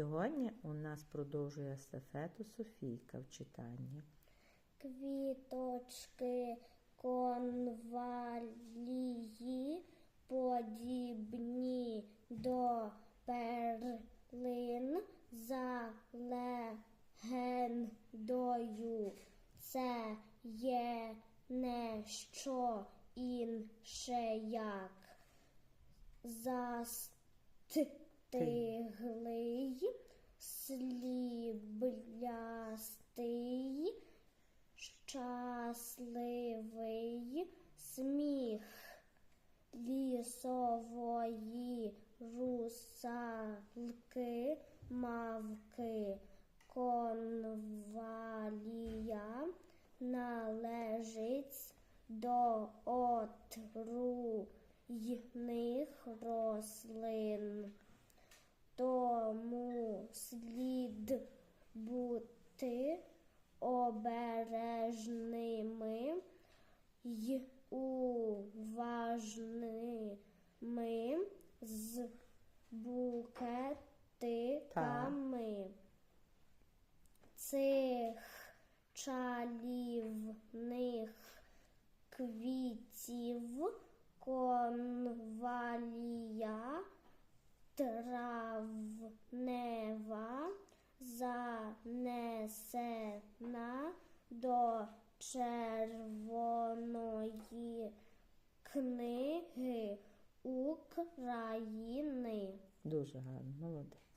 Сьогодні у нас продовжує естафету Софійка в читанні. Квіточки конвалії, подібні до перлин за легендою. Це є не що інше як застиглий, сліблястий, щасливий сміх лісової русалки, мавки, конвалія належить до отруйних рослин. Тому бути обережними й уважними з букетиками. Цих чарівних квітів конвалія травнева до Червоної книги України. Дуже гарно, молодець.